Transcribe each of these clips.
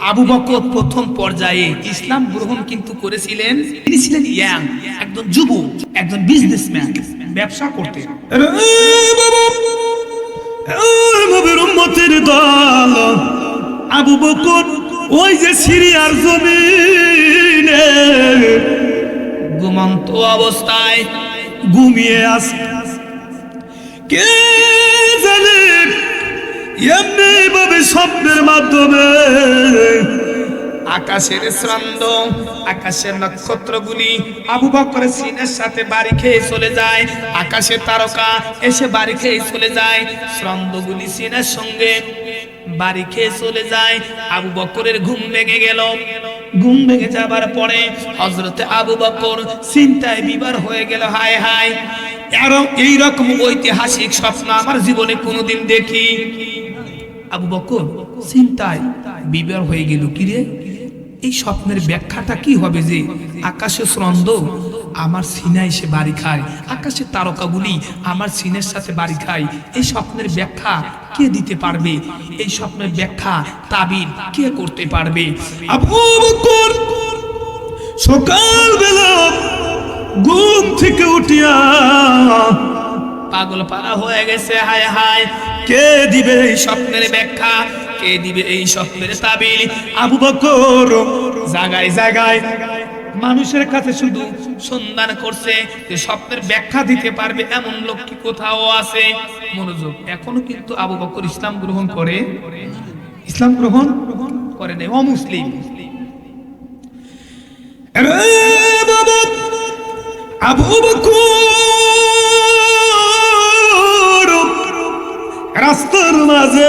আবু বকর প্রথম পর্যায়ে ইসলাম গ্রহণ কিন্তু করেছিলেন। তিনি ছিলেন ইয়াং, একজন যুবক, একজন বিজনেসম্যান ব্যবসা দল। আবু বকর, ওই যে সিরিয়ার জমিনে ঘুমন্ত অবস্থায় ঘুমিয়ে আছে। কে জানে এমনি ভাবে স্বপ্নের মাধ্যমে। আকাশের শ্রন্দ আকাশের নক্ষত্রগুলি আবু বকরের সিনের সাথে বাড়ি খেয়ে চলে যায়। আকাশের তারকা এসে বাড়ি খেয়ে চলে যায়। শ্রন্দগুলি সিনের সঙ্গে বাড়ি খেয়ে চলে যায়। আবু বকরের ঘুম ভেঙে গেল। ঘুম ভেঙে যাবার পরে হজরতে আবু বকর চিন্তায় বিবার হয়ে গেল, হায় হায়। আরও এইরকম ঐতিহাসিক স্বপ্ন আমার জীবনে কোনোদিন দেখি। আবু বকর চিন্তায় বিবার হয়ে গেল কিরে এই স্বপ্নের ব্যাখ্যাটা কি হবে যে আকাশে শ্রন্দ আমার সিনায় সে বাড়ি খায় আকাশের তারকাগুলি আমার সিনের সাথে বাড়ি খায়, এই স্বপ্নের ব্যাখ্যা কে দিতে পারবে? এই স্বপ্নের ব্যাখ্যা তাবির কে করতে পারবে? আবু বকর সকালবেলা ঘুম থেকে উঠিয়া পাগল পারা হয়ে গেছে, হায় হায়। কে দিবে এই স্বপ্নের ব্যাখ্যা? কে দিবে এই স্বপ্নের তাবিল? আবু বকর জায়গায় জায়গায় মানুষের কাছে শুধু সন্ধান করছে যে স্বপ্নের ব্যাখ্যা দিতে পারবে এমন লোক কি কোথাও আছে? মনোযোগ। এখনও কিন্তু আবু বকর ইসলাম গ্রহণ করে ইসলাম গ্রহণ করে নেই। অমুসলিম। আবু বকর রাস্তার মাঝে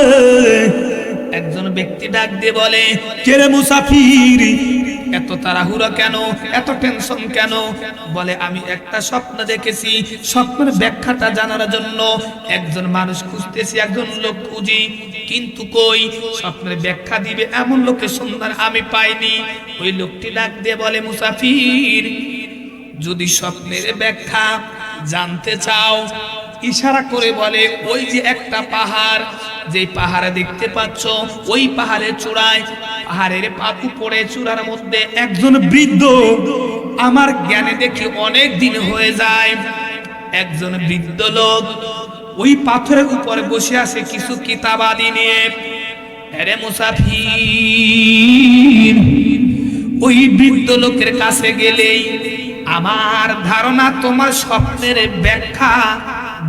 একজন ব্যক্তি ডাক দিয়ে বলে কেরে মুসাফির? এত তাড়াহুড়া কেন? এত টেনশন কেন? বলে আমি একটা স্বপ্ন দেখেছি। স্বপ্নের ব্যাখ্যাটা জানার জন্য একজন মানুষ খুঁজতেছি একজন লোক খুঁজি। কিন্তু কই? স্বপ্নের ব্যাখ্যা দিবে এমন লোকের সন্ধান আমি পাইনি। ওই লোকটি ডাক দিয়ে বলে মুসাফির যদি স্বপ্নের ব্যাখ্যা জানতে চাও ইশারা করে বলে, ওই যে একটা পাহাড় যে পাহাড়ে দেখতে পাচ্ছ, ওই পাহাড়ের চূড়ায়, পাহাড়ের পাপু পড়ে চূড়ার মধ্যে একজন বৃদ্ধ আমার জ্ঞানে দেখি অনেক দিন হয়ে যায়। একজন বৃদ্ধ লোক ওই পাথরের উপরে বসে আছে কিছু কিতাবাদি নিয়ে। আরে মুসাফির, ওই বৃদ্ধ লোকের কাছে গেলেই আমার ধারণা তোমার স্বপ্নের ব্যাখ্যা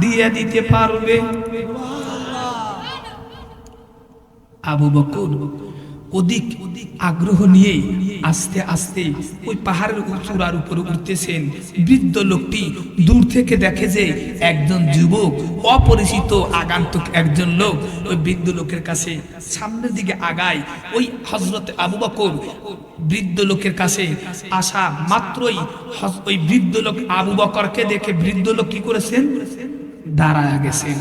দিয়ে দিতে পারবে। আবু বকর অধিক আগ্রহ নিয়ে আস্তে আস্তে ওই পাহাড়ের চূড়ার উপরে উঠতেছেন। বৃদ্ধ লোকটি দূর থেকে দেখে যে একজন যুবক, অপরিচিত আগান্তক একজন লোক ওই বৃদ্ধ লোকের কাছে সামনের দিকে আগায়। ওই হজরত আবু বকর বৃদ্ধ লোকের কাছে আসা মাত্রই ওই বৃদ্ধ লোক আবু বকরকে দেখে বৃদ্ধ লোক কি করেছেন? দাঁড়ায় গেছেন।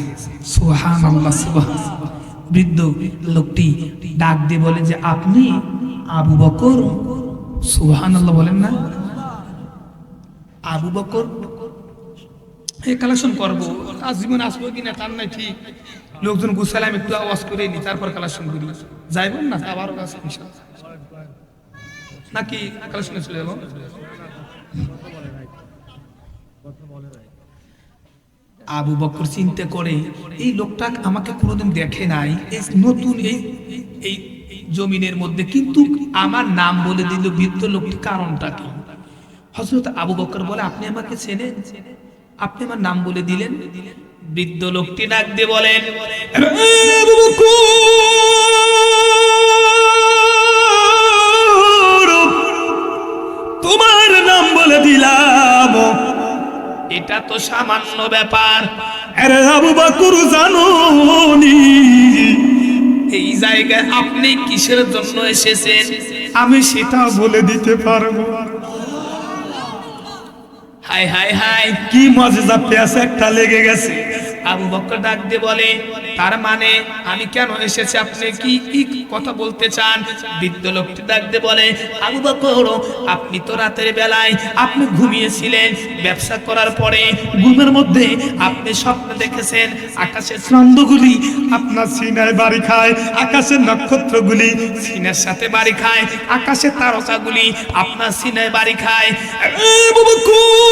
সুহান বৃদ্ধ লোকটি ডাক দিয়ে বলে যে, আপনি আবু বকর? সুহান আল্লাহ বলেন না। আবু বকর এই কালেকশন করব। আজীবন আসব তার নাই ঠিক। লোকজন গুছালাম একটু আওয়াজ করে নি তারপর কালেকশন করি। যাইবেন না, আবারও নাকি কালেকশনে চলে যাব আবু বকর চিন্তা করে, এই লোকটা আমাকে কোনোদিন দেখে নাই। এই নতুন এই এই জমিনের মধ্যে। কিন্তু আমার নাম বলে দিল বৃদ্ধ লোকটি, কারণটা কি? হজরত আবু বকর বলে, আপনি আমাকে চেনেন? আপনি আমার নাম বলে দিলেন? বৃদ্ধ লোকটি ডাক দিয়ে বলেন তোমার নাম বলে দিলাম। এটা তো সামান্য ব্যাপার। আরে আবু বকর জানুনি এই জায়গায় আপনি কিসের জন্য এসেছেন? আমি সেটা বলে দিতে পারব। Hi hi hi. কি মজা পেঁয়াজ একটা লেগে গেছে। আবু বকর ডাক দিয়ে বলে তার মানে আমি কেন এসেছি? আপনি কি কি কথা বলতে চান? বৃদ্ধ লোকটি ডাক দিয়ে বলে, আবু বকর, আপনি তো রাতের বেলায় আপনি ঘুমিয়েছিলেন। ব্যবসা করার পরে ঘুমের মধ্যে আপনি স্বপ্ন দেখেছেন। আকাশের চন্দ্রগুলি আপনার সিনায় বাড়ি খায়, আকাশের নক্ষত্রগুলি সিনের সাথে বাড়ি খায়, আকাশের তারকাগুলি আপনার সিনায় বাড়ি খায়। আবু বকর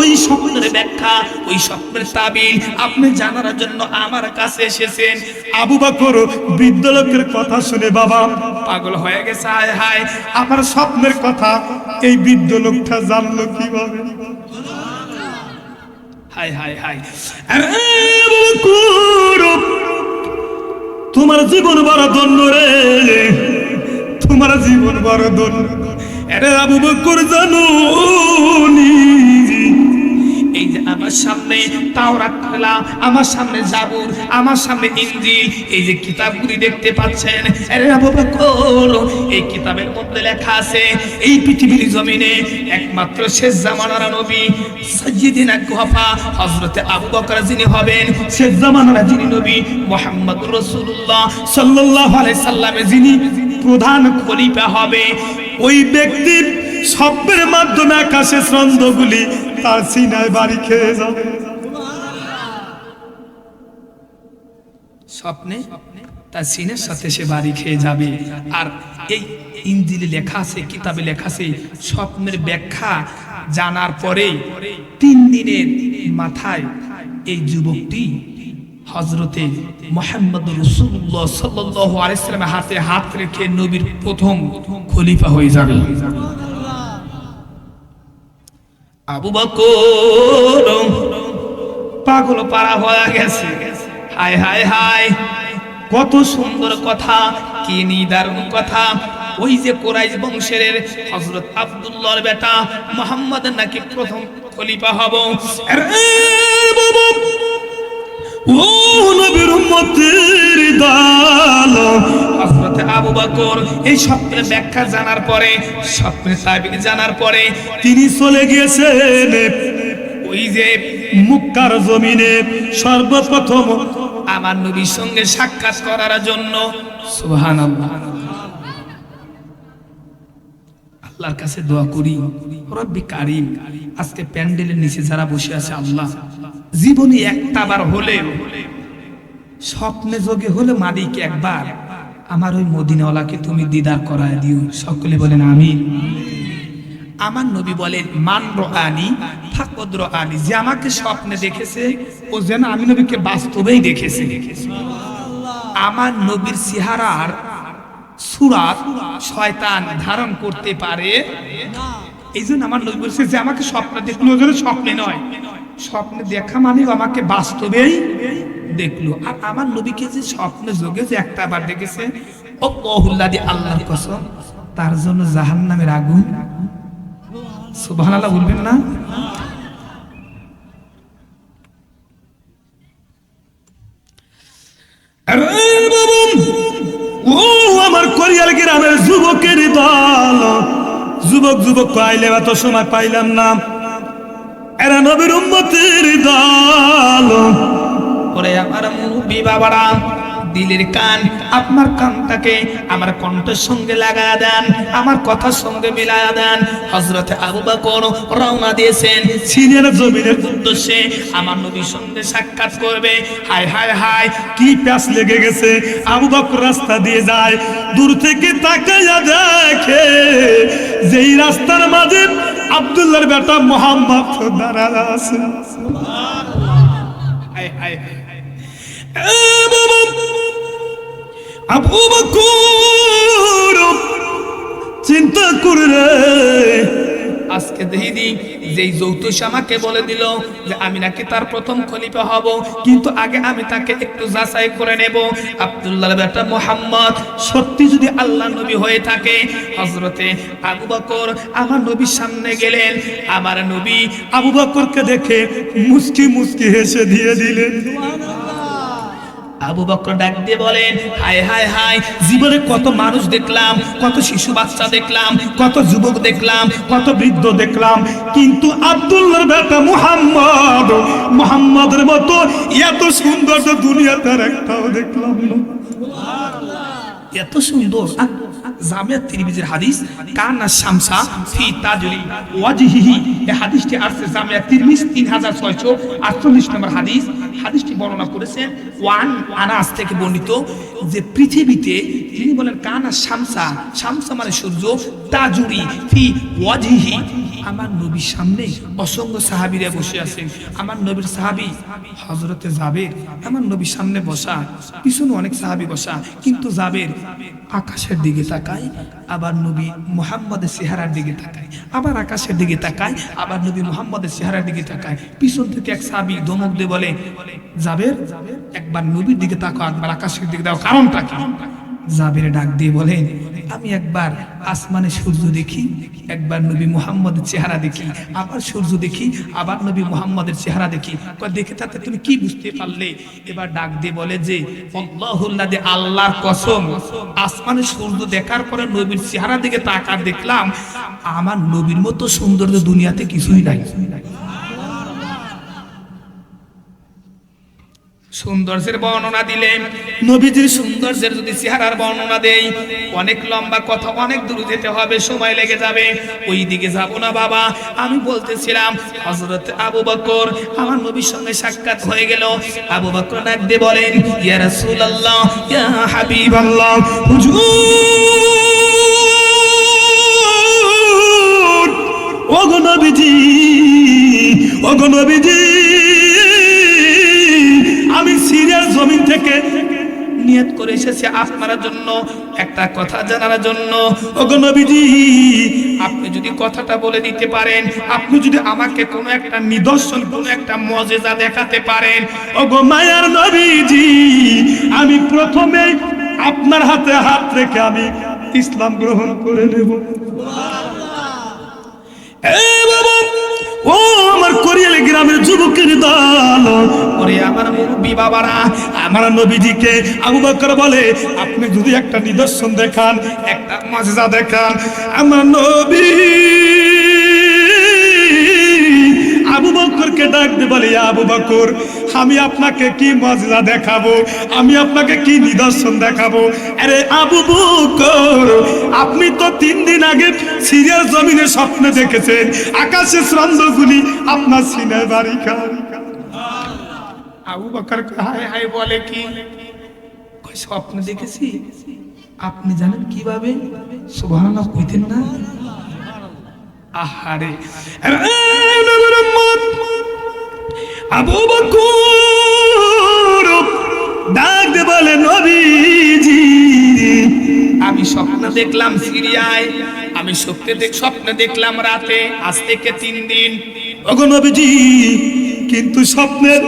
ওই স্বপ্নের ব্যাখ্যা ওই স্বপ্নের তাবিল আপনি জানার জন্য আমার কাছে এসেছেন। আবু বকর বৃদ্ধ লোকের কথা শুনে বাবা পাগল হয়ে গেছে হায় হায়। আমার স্বপ্নের কথা এই বৃদ্ধ লোকটা জানলো কীভাবে? আরে আবু বকর, তোমার জীবন বড় ধন্য রে। তোমার জীবন বড় ধন্য। আরে আবু বকর জানো আমার সামনে তাওরাত খোলা আমার সামনে জাবুর, আমার সামনে ইনজিল এই যে কিতাবগুলি দেখতে পাচ্ছেন, আরে আবু বকর, এই কিতাবের মধ্যে লেখা আছে, এই পৃথিবীর জমিনে একমাত্র শেষ জামানার নবী, সাইয়্যিদিনা হযরতে আবু বকর যিনি হবেন, শেষ জামানার যিনি নবী রাসূলুল্লাহ সাল্লাল্লাহু আলাইহি সাল্লামে যিনি প্রধান খলিফা হবে। ওই ব্যক্তির স্বপ্নের মাধ্যমে আকাশে চন্দ্রগুলি তার সিনায় বাড়ি খেয়ে যাবে স্বপ্নে তার সিনের সাথে সে বাড়ি খেয়ে যাবে। আর এই ইঞ্জিলে লেখা আছে, কিতাবে লেখা আছে, স্বপ্নের ব্যাখ্যা জানার পরে তিন দিনের মাথায় এই যুবকটি হজরতে মোহাম্মদ রসুল্লাহ সাল্লাহ আলাইসালামের হাতে হাত রেখে নবীর প্রথম খলিফা হয়ে যাবে। আবু বকর পাগল পাড়া হয়ে গেছে। হায় হায় হায়, কত সুন্দর কথা, কি নিদারুণ কথা। ওই যে কোরাইশ বংশের হযরত আব্দুল্লাহর বেটা মোহাম্মদ নাকি প্রথম খলিফা হব। ও আবু এই ব্যাখ্যা জানার পরে জানার পরে তিনি চলে ওই যে মুক্কার জমিনে সর্বপ্রথম আমার নবীর সঙ্গে সাক্ষাৎ করার জন্য। সুবহানাল্লাহ। আল্লাহর কাছে দোয়া করি, রব্বি কারিম, আজকে প্যান্ডেলের নিচে যারা বসে আছে আল্লাহ, জীবনে একটাবার হলেও স্বপ্নে যোগে হলে মালিক একবার আমার ওই মদিনাওয়ালাকে তুমি দিদার করায় দিও। সকলে বলেন আমি আমার নবী বলেন, মান আনি ফাকদ্র আনি যে আমাকে স্বপ্নে দেখেছে, ও যেন আমি নবীকে বাস্তবেই দেখেছে। আমার নবীর চেহারার সুরাত শয়তান ধারণ করতে পারে? এই জন্য আমার নবী বলছে যে আমাকে স্বপ্নে দেখল। স্বপ্নে নয়। স্বপ্নে দেখা মানে আমাকে বাস্তবেই দেখল। আর আমার নবীকে যে স্বপ্নে যোগে যে একটা দেখেছে ও বহুল্লাদি আল্লাহর কসম তার জন্য জাহান্নামের আগুন। সুবহানাল্লাহ বলবেন না? আরে! যুবকের দল। যুবক যুবক পাইলে এত সময় পাইলাম না। এরা নবীর উম্মতের দল। ওরে আমার মুরব্বী বাবারা দিলের কান আপনার কানটাকে আমার কণ্ঠের সঙ্গে লাগায়া দেন আমার কথার সঙ্গে মিলায়া দেন। হজরতে আবু বকর রওনা দিয়েছেন সিনিয়র জমিনের উদ্দেশ্যে আমার নবীর সঙ্গে সাক্ষাৎ করবে। হায় হায় হায় কি প্যাস লেগে গেছে। আবু বকর রাস্তা দিয়ে যায় দূর থেকে তাকাইয়া দেখে যেই রাস্তার মাঝে আব্দুল্লাহর বেটা মোহাম্মদ দাঁড়া আছে। হায় হায় হায় আবু বকর, চিন্তা করে আজকে দেহিদি যেই যৌতুষ আমাকে বলে দিল যে আমি নাকি তার প্রথম খলিফা হব, কিন্তু আগে আমি তাকে একটু যাচাই করে নেব। আব্দুল্লাহ বেটা মোহাম্মদ, সত্যি যদি আল্লাহ নবী হয়ে থাকে হজরতে আবু বকর আমার নবীর সামনে গেলেন। আমার নবী আবু বকরকে দেখে মুস্কি মুস্কি হেসে দিয়ে দিলেন। আবু বক্র ডাক দিয়ে বলেন হায় হায় হায় জীবনে কত মানুষ দেখলাম কত শিশু বাচ্চা দেখলাম কত যুবক দেখলাম কত বৃদ্ধ দেখলাম কিন্তু আব্দুল্লাহর বেটা মুহাম্মদ মুহাম্মদের মতো এত সুন্দর তো দুনিয়াতে আর একটাও দেখলাম না। এত সুন্দর জামিয়া তিরমিজির হাদিস, কানা শামসা ফি তাজরি ওয়াজহিহি এই হাদিসটি আসছে জামিয়া তিরমিজ 3648 নম্বর হাদিস। হাদিসটি বর্ণনা করেছেন ওয়ান আনাস থেকে বর্ণিত যে পৃথিবীতে তিনি বলেন, কানা শামসা শামসা মানে সূর্য তাজুরি ফি ওয়াজহিহি। আমার নবীর সামনে অসংখ্য সাহাবীরা বসে আছেন আমার নবীর সাহাবী হযরতে জাবের। আমার নবীর সামনে বসা, পিছনে অনেক সাহাবী বসা, কিন্তু জাবের আকাশের দিকে তাকায়, আবার নবী মুহাম্মদের চেহারার দিকে তাকায়, আবার আকাশের দিকে তাকায়, আবার নবী মুহাম্মদের চেহারার দিকে তাকায়। পিছন থেকে এক সাহাবী ধমক দিয়ে বলে, জাবের, একবার নবীর দিকে তাকাও, একবার আকাশের দিকে দাও কারণটা কি? জাবের ডাক দিয়ে বলেন, আমি একবার আসমানে সূর্য দেখি, একবার নবী মুহাম্মদের চেহারা দেখি, আবার সূর্য দেখি, আবার নবী মুহাম্মদের চেহারা দেখি। দেখে তাতে তুমি কি বুঝতে পারলে? এবার ডাক দিয়ে বলে যে যে আল্লাহর কসম, আসমানে সূর্য দেখার পরে নবীর চেহারা দিকে তাকার দেখলাম, আমার নবীর মতো সৌন্দর্য দুনিয়াতে কিছুই নাই। সৌন্দর্যের বর্ণনা দিলে, নবীজির সৌন্দর্যের যদি চেহারার বর্ণনা দেই, অনেক লম্বা কথা অনেক দূর যেতে হবে, সময় লেগে যাবে। ওই দিকে যাব না বাবা, আমি বলতেছিলাম, হযরত আবু বকর আমার নবীর সঙ্গে সাক্ষাৎ হয়ে গেল। আবু বকর ডাক দিয়ে বলেন, ইয়া রাসূলুল্লাহ, ইয়া হাবিবাল্লাহ, হুজুর, ওগো নবীজি ওগো নবীজি জমিন থেকে নিয়ত করে এসেছে আপনার জন্য একটা কথা জানার জন্য। নবীজি আপনি যদি কথাটা বলে দিতে পারেন আপনি যদি আমাকে কোনো একটা নিদর্শন কোনো একটা মজেজা দেখাতে পারেন ওগো মায়ার নবীজি আমি প্রথমে আপনার হাতে হাত রেখে আমি ইসলাম গ্রহণ করে নেব। এ ওরে আমার মুরব্বী বাবারা, আমার নবীজিকে আবু বকর বলে, আপনি যদি একটা নিদর্শন দেখান, একটা মজা দেখান, আমার নবী আবু বকরকে ডাক দিয়ে বলে আবু বকর, আমি আপনাকে কি মজা দেখাবো? আমি আপনাকে কি নিদর্শন দেখাবো? আরে আবু বকর, আপনি তো তিন দিন আগে সিরিয়াল জমিনে স্বপ্নে দেখেছেন, আকাশে শ্রন্দগুলি আপনার সিনায় বাড়ি খান আবু বকর হায় হায়, বলে কি? স্বপ্ন দেখেছি। আপনি জানেন কীভাবে? সুবহানাল্লাহ, কইতেন না? আহারে। আবু বকর, ডাক দে বলে নবীজি আমি স্বপ্ন দেখলাম সিরিয়ায়, আমি স্বপ্নে দেখ, স্বপ্ন দেখলাম রাতে, আজ থেকে তিন দিন। ওগো নবীজি, কিন্তু স্বপ্নের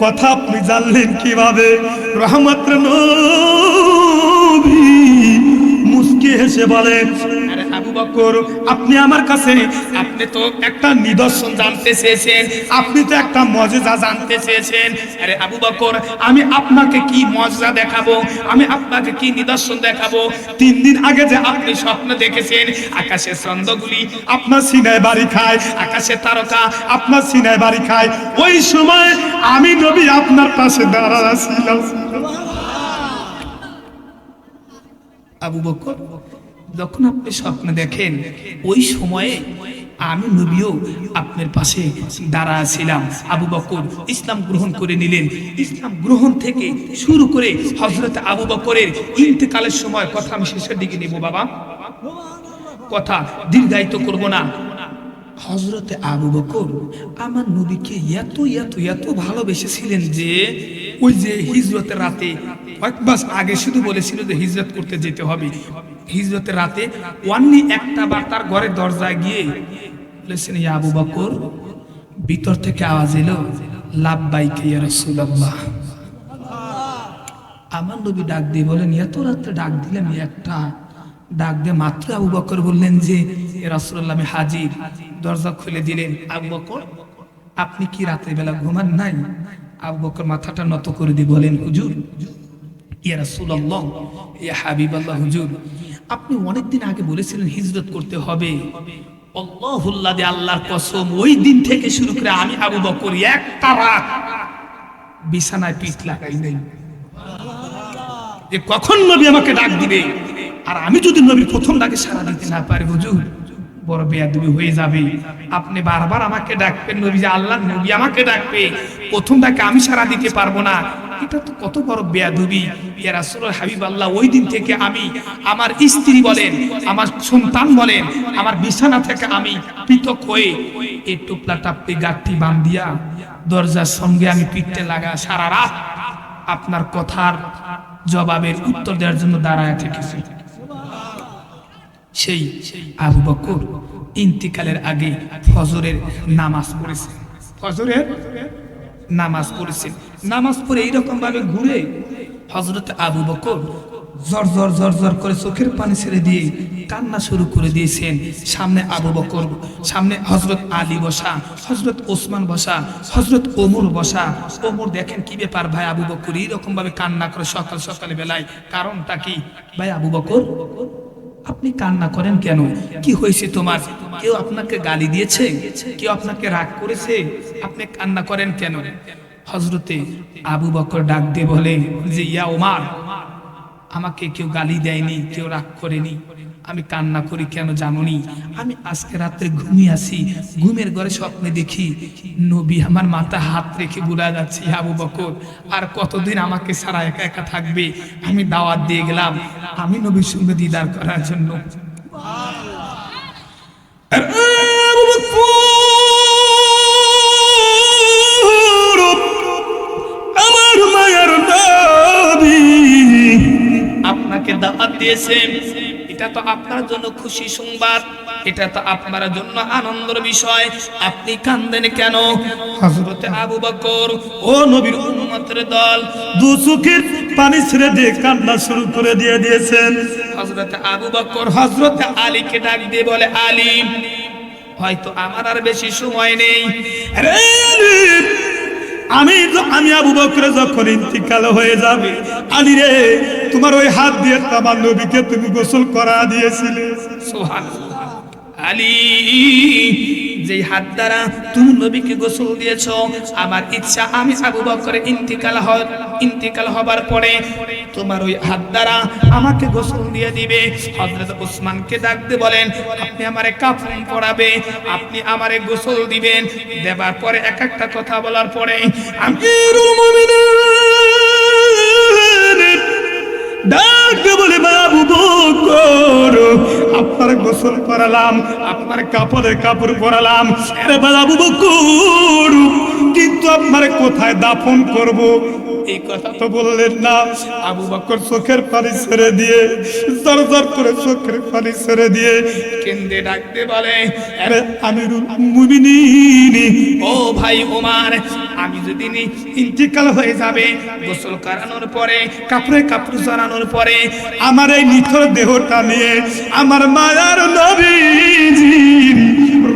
কথা আপনি জানলেন কীভাবে? রহমত নবী মুস্কি হেসে বলে আরে আবু বকর, আপনি আমার কাছে, আপনি তো একটা নিদর্শন জানতে চেয়েছেন, আপনি তো একটা জানতে চেয়েছেন। আরে আবু বকর, আমি আপনাকে কি মজা দেখাবো? আমি আপনাকে কি নিদর্শন দেখাবো? তিন দিন আগে যে আপনি স্বপ্ন দেখেছেন, আকাশের চন্দ্রগুলি আপনার সিনায় বাড়ি খায়, আকাশের তারকা আপনার সিনায় বাড়ি খায়। ওই সময় আমি নবী আপনার পাশে ছিলাম। আবু বকর যখন আপনি স্বপ্ন দেখেন, ওই সময়ে আমি নবীও আপনার পাশে দাঁড়া ছিলাম। আবু বকর ইসলাম গ্রহণ করে নিলেন। ইসলাম গ্রহণ থেকে শুরু করে হজরত আবু বকরের ইন্তেকালের সময় কথা আমি শেষের দিকে নেব, বাবা। কথা দীর্ঘায়িত করব না। হজরতে আবু বকর আমার নবীকে এত এত এত ভালোবেসেছিলেন যে, ওই যে হিজরতের রাতে কয়েক মাস আগে শুধু বলেছিল যে হিজরত করতে যেতে হবে। হিজরতের রাতে ওয়ান্নি একটা বার তার ঘরের দরজায় গিয়ে বলেছেন, ইয়া আবু বকর, ভিতর থেকে আওয়াজ এলো লাভবাইকে ইয়া রাসূলুল্লাহ। আমার নবী ডাক দিয়ে বলেন, এত রাত্রে ডাক দিলেন একটা ডাক দিয়ে মাত্র আবু বকর বললেন যে রাসূলুল্লাহ, আমি হাজির। দরজা খুলে দিলেন, আবু বকর, আপনি কি রাতের বেলা ঘুমান নাই? আবু বকর মাথাটা নত করে দিয়ে বলেন, হুজুর, ইয়া রাসূলুল্লাহ, ইয়া হাবিবাল্লাহ, হুজুর। আপনি অনেকদিন আগে বলেছিলেন হিজরত করতে হবে। আল্লাহুল্লাহ দিয়ে আল্লাহর কসম, ওই দিন থেকে শুরু করে আমি আবু বকর একটা রাত বিছানায় পিঠ লাগাই নাই। যে কখন নবী আমাকে ডাক দিবে? আর আমি যদি নবীর প্রথম ডাকে সারা দিতে না পারি, হুজুর, বড় বেয়াদবি হয়ে যাবে। আপনি বারবার আমাকে ডাকবেন নবী, যে আল্লাহ নবী আমাকে ডাকবে। প্রথম ডাকে আমি সারা দিতে পারব না। এটা তো কত বড় বেয়াদবি। ইয়া রাসূলুল্লাহ হাবিব আল্লাহ ওই দিন থেকে আমি, আমার স্ত্রী বলেন, আমার সন্তান বলেন, আমার বিছানা থেকে আমি পৃথক হয়ে এই টোপলা টাপটি গাঠটি বান্ধিয়া দরজার সঙ্গে আমি পিঠতে লাগা সারা রাত আপনার কথার জবাবের উত্তর দেওয়ার জন্য দাঁড়ায় থেকেছি। সেই আবু বকর ইন্তিকালের আগে ফজরের নামাজ পড়েছেন ফজরের? নামাজ পড়েছেন। নামাজ পড়ে এইরকম ভাবে ঘুরে হজরত আবু বকর জর জর জর জর করে চোখের পানি ছেড়ে দিয়ে কান্না শুরু করে দিয়েছেন। সামনে আবু বকর, সামনে হজরত আলী বসা হজরত ওসমান বসা হজরত ওমর বসা। ওমর দেখেন কি ব্যাপার ভাই, আবু বকর এইরকম ভাবে কান্না করে সকাল সকালে বেলায়। কারণটা কি? ভাই, আবু বকর আপনি কান্না করেন কেন? কি হয়েছে তোমার? কেউ আপনাকে গালি দিয়েছে? কেউ আপনাকে রাগ করেছে? আপনি কান্না করেন কেন? হজরতে আবু বকর ডাক দিয়ে বলে যে, ইয়া ওমার আমাকে কেউ গালি দেয়নি, কেউ রাগ করেনি। আমি কান্না করি কেন জানুনি? আমি আজকে রাত্রে ঘুমিয়ে আসি ঘুমের ঘরে স্বপ্নে দেখি নবী আমার মাথা হাত রেখে বুলা যাচ্ছে আবু বকর। আর কতদিন আমাকে সারা একা একা থাকবে? আমি দাওয়াত দিয়ে গেলাম আমি নবীর সঙ্গে দিদার করার জন্য। আমার মায়ের আপনাকে দাওয়াত দিয়েছে। এটা তো আপনার জন্য খুশি সংবাদ এটা তো আপনার জন্য আনন্দের বিষয়। আপনি কান্দেন কেন? হযরতে আবু বকর ও নবীর উম্মতের দল দু চোখের পানি ছেড়ে দিয়ে কান্না শুরু করে দিয়ে দিয়েছেন। হযরতে আবু বকর হযরতে আলীকে ডাক দিয়ে বলে আলী হয়তো আমার আর বেশি সময় নেই। আরে আলী, আমি আমি আবু বকরে যখন ইন্তিকাল হয়ে যাবে, আলী রে, তোমার ওই হাত দিয়ে তোমার নবীকে তুমি গোসল করা দিয়েছিলে সুবহানাল্লাহ। আলী, যেই হাত দ্বারা তুমি নবীকে গোসল দিয়েছ, আমার ইচ্ছা আমি আবু বকরের ইন্তিকাল হ- ইন্তিকাল হবার পরে তোমার ওই হাত দ্বারা আমাকে গোসল দিয়ে দিবে। হযরত ওসমানকে ডাকতে বলেন, আপনি আমারে কাফন পরাবে, আপনি আমারে গোসল দিবেন। দেবার পরে এক একটা কথা বলার পরে আমি ডাকতে বলে বাবু আপনার গোসল করালাম, আপনার কাপড়ে কাপড় পরালাম। আরে বাবু বকর কিন্তু আপনার কোথায় দাফন করব? এই কথা তো বললেন না। আবু বকর চোখের পানি ছেড়ে দিয়ে জর জর করে চোখের পানি ছেড়ে দিয়ে কেন্দ্রে ডাকতে বলে, আরে আমিরুল মুমিনিন, ও ভাই ওমার আমি যদি ইন্তিকাল হয়ে যাবে। গোসল করানোর পরে, কাপড়ে কাপড় পরে, আমার এই নিথর দেহটা নিয়ে আমার মায়ার নবীজি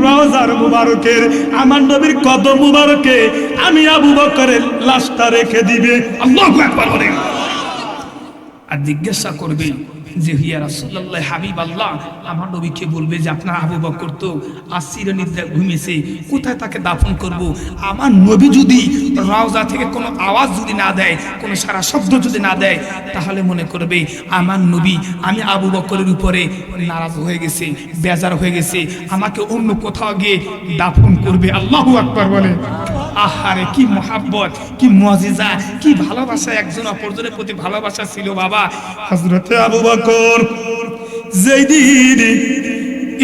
রওজার মুবারকের, আমার নবীর কদম মুবারকে আমি আবু বকরের লাশটা রেখে দিবে। আল্লাহু আকবার বলে আর জিজ্ঞাসা করবে যে হিয়া রাসূলুল্লাহ, হাবিব আল্লাহ, আমার নবীকে বলবে যে আপনার আবু বকর তো আসির নিদ্রা ঘুমিয়েছে, কোথায় তাকে দাফন করব? আমার নবী যদি রওজা থেকে কোনো আওয়াজ যদি না দেয়, কোনো সারা শব্দ যদি না দেয়, তাহলে মনে করবে আমার নবী আমি আবু বকরের উপরে নারাজ হয়ে গেছে, বেজার হয়ে গেছে, আমাকে অন্য কোথাও গিয়ে দাফন করবে। আল্লাহু আকবার বলে। আহারে, কি মহাব্বত, কি মজিজা, কি ভালোবাসা একজন অপরজনের প্রতি ভালোবাসা ছিল বাবা। হজরতে আবু বকর যেই দিন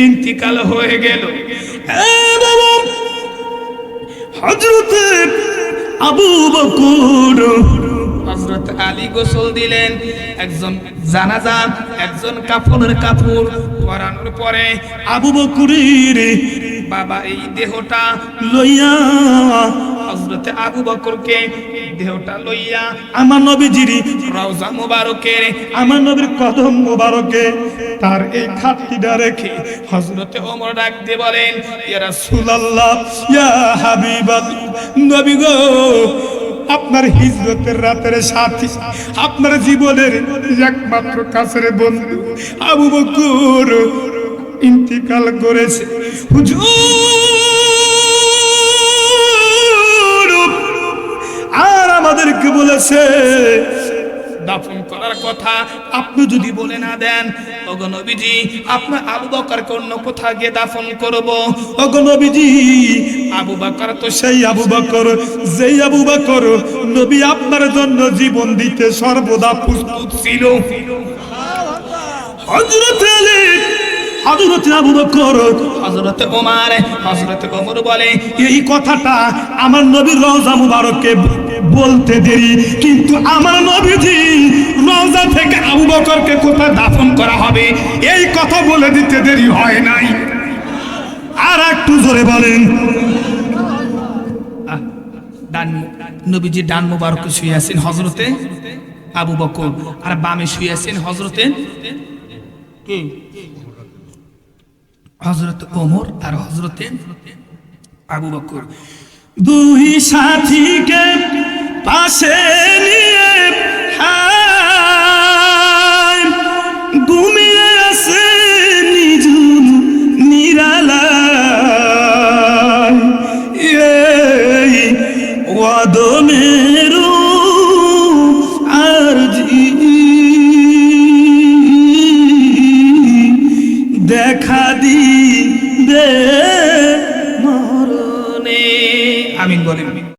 ইন্তিকাল হয়ে গেল। হজরতে আবু বকর হজরত আলী গোসল দিলেন। একজন জানাজা, একজন কাপড়ের কাপড় পরানোর পরে আবু বকরের বাবা, এই দেহটা লইয়া হজরতে আবু বকরকে দেহটা লইয়া আমার নবীজিরি রওজা মুবারকের, আমার নবীর কদম মুবারকে তার এই খাটটিটা রেখে হজরতে ওমর ডাক দিয়ে বলেন, ইয়া রাসূল রাসূলুল্লাহ, ইয়া হাবিবাল্লাহ নবী গো, আপনার হিজরতের রাতের সাথী, আপনার জীবনের একমাত্র কাছের বন্ধু আবু বকর ইন্তিকাল করেছে। হুজুর, আর আমাদেরকে বলেছে, দাফন করার কথা আপনি যদি বলে না দেন, ওগো নবীজি আপনার আবু বকরকে অন্য কোথাও গিয়ে দাফন করব। ওগো নবীজি, আবু বকর তো সেই আবু বকর, যেই আবু বকর নবী আপনার জন্য জীবন দিতে সর্বদা প্রস্তুত ছিল। হযরত আলী হযরত আবু বকর হযরত ওমর বলে এই কথাটা আমার নবীর রওজা মুবারককে বলতে দেরি কিন্তু আমার নবীজি রওজা থেকে আবু বকরকে কোথায় দাফন করা হবে এই কথা বলে দিতে দেরি হয় নাই। আর একটু জোরে বলেন। ডান নবীজি ডান মুবারক শুয়ে আছেন হজরতে আবু বকর আর বামে শুয়ে আছেন হজরতে কে? হজরত ওমর আর হজরতে আবু বকর। দুই সাথীকে পাশে নিয়ে ঘুমিয়ে আছে